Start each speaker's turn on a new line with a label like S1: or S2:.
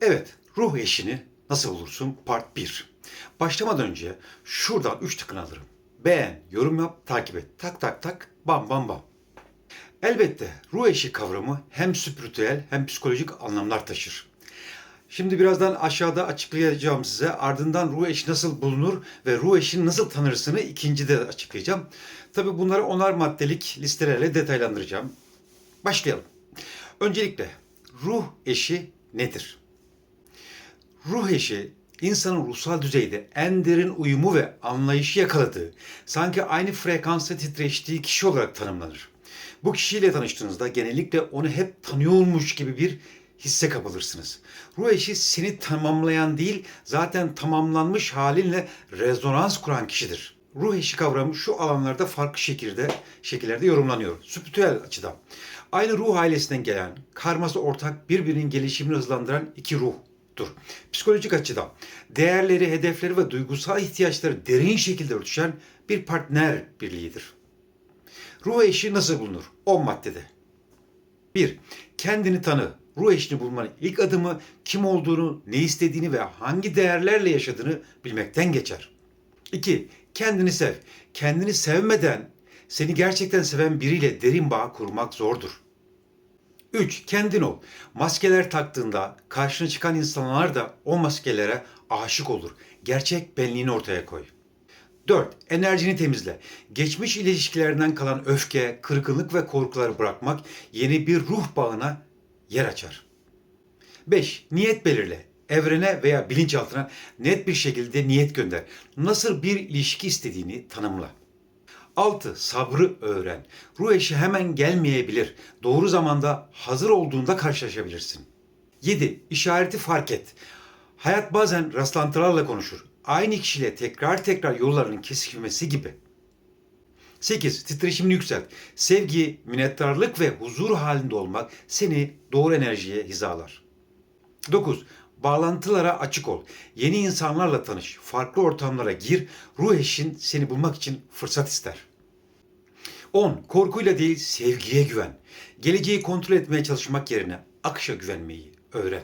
S1: Evet, ruh eşini nasıl bulursun? Part 1. Başlamadan önce şuradan 3 tıkın alırım. Beğen, yorum yap, takip et. Tak tak tak, bam bam bam. Elbette ruh eşi kavramı hem spiritüel hem psikolojik anlamlar taşır. Şimdi birazdan aşağıda açıklayacağım size. Ardından ruh eşi nasıl bulunur ve ruh eşini nasıl tanırsını ikincide açıklayacağım. Tabii bunları onar maddelik listelerle detaylandıracağım. Başlayalım. Öncelikle ruh eşi nedir? Ruh eşi insanın ruhsal düzeyde en derin uyumu ve anlayışı yakaladığı, sanki aynı frekansta titreştiği kişi olarak tanımlanır. Bu kişiyle tanıştığınızda genellikle onu hep tanıyormuş gibi bir hisse kapılırsınız. Ruh eşi seni tamamlayan değil, zaten tamamlanmış halinle rezonans kuran kişidir. Ruh eşi kavramı şu alanlarda farklı şekilde şekillerde yorumlanıyor. Spiritüel açıdan. Aynı ruh ailesinden gelen, karması ortak birbirinin gelişimini hızlandıran iki ruhtur. Psikolojik açıdan değerleri, hedefleri ve duygusal ihtiyaçları derin şekilde örtüşen bir partner birliğidir. Ruh eşi nasıl bulunur? 10 maddede. 1. Kendini tanı. Ruh eşini bulmanın ilk adımı kim olduğunu, ne istediğini ve hangi değerlerle yaşadığını bilmekten geçer. 2. Kendini sev. Kendini sevmeden seni gerçekten seven biriyle derin bağ kurmak zordur. 3. Kendin ol. Maskeler taktığında karşına çıkan insanlar da o maskelere aşık olur. Gerçek benliğini ortaya koy. 4. Enerjini temizle. Geçmiş ilişkilerinden kalan öfke, kırgınlık ve korkuları bırakmak yeni bir ruh bağına yer açar. 5. Niyet belirle. Evrene veya bilinçaltına net bir şekilde niyet gönder. Nasıl bir ilişki istediğini tanımla. 6. Sabrı öğren. Ruh eşi hemen gelmeyebilir. Doğru zamanda hazır olduğunda karşılaşabilirsin. 7. İşareti fark et. Hayat bazen rastlantılarla konuşur. Aynı kişiyle tekrar tekrar yollarının kesişmesi gibi. 8. Titreşimini yükselt. Sevgi, minnettarlık ve huzur halinde olmak seni doğru enerjiye hizalar. 9. Bağlantılara açık ol. Yeni insanlarla tanış. Farklı ortamlara gir. Ruh eşin seni bulmak için fırsat ister. 10. Korkuyla değil sevgiye güven. Geleceği kontrol etmeye çalışmak yerine akışa güvenmeyi öğren.